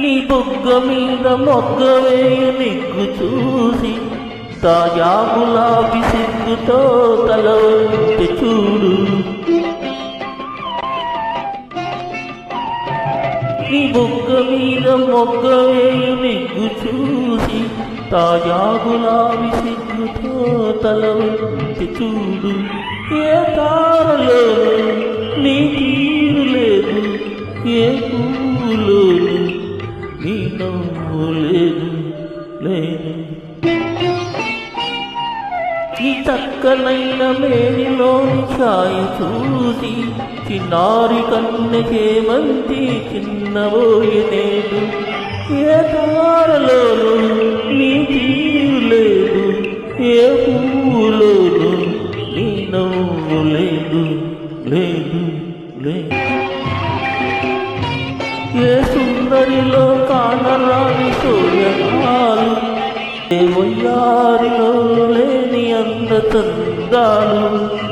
నీ బొగ్గ మీద మొగ్గ నిగ్గు చూసి తాజా గులాబీ సిగ్గుతో తల చూడు. నీ బొగ్గ మీద మొగ్గ నిగ్గు చూసి తాజా గులాబీ సిగ్గుతో తల వంచి చూడు. ఏ తారలో నీ తీరు లేదు ఏ పూలోను నీ నవ్వు లేదు లేదు ఈ చక్కనైన మేనిలోని సాయి చూసి చిన్నారి కన్నె చేమంతి చిన్నబోయే నేను. ఏ తారలోను నీ తీరు లేదు ఏ పూలోను నీ నవ్వు లేదు లేదు లేదు. ఏ సుందరిలో కానరాని సూర్యనాలు ఏ వయ్యారిలో లేని అంద చందాలు.